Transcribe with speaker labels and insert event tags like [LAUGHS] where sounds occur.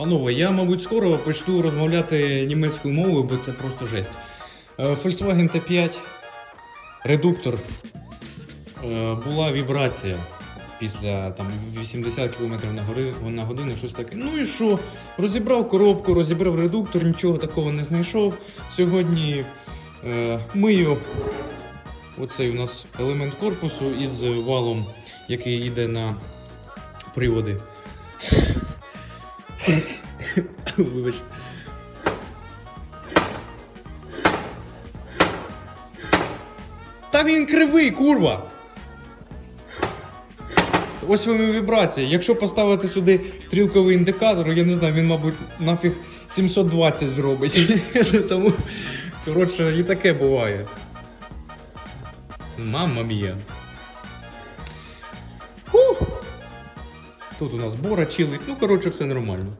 Speaker 1: Панове, я, мабуть, скоро почну розмовляти німецькою мовою, бо це просто жесть. Е, Volkswagen T5, редуктор. Е, Була вібрація після там, 80 км на, годину, щось таке. Ну і що? Розібрав коробку, розібрав редуктор, нічого такого не знайшов. Сьогодні е, мию оцей у нас елемент корпусу із валом, який йде на приводи. Вибачте. Та він кривий, курва! Ось вам вібрація. Якщо поставити сюди стрілковий індикатор, я не знаю, він, мабуть, нафіг 720 зробить. [LAUGHS] Тому, коротше, і таке буває. Мамма мія. Фух. Тут у нас бора чилить. Ну, коротше, все нормально.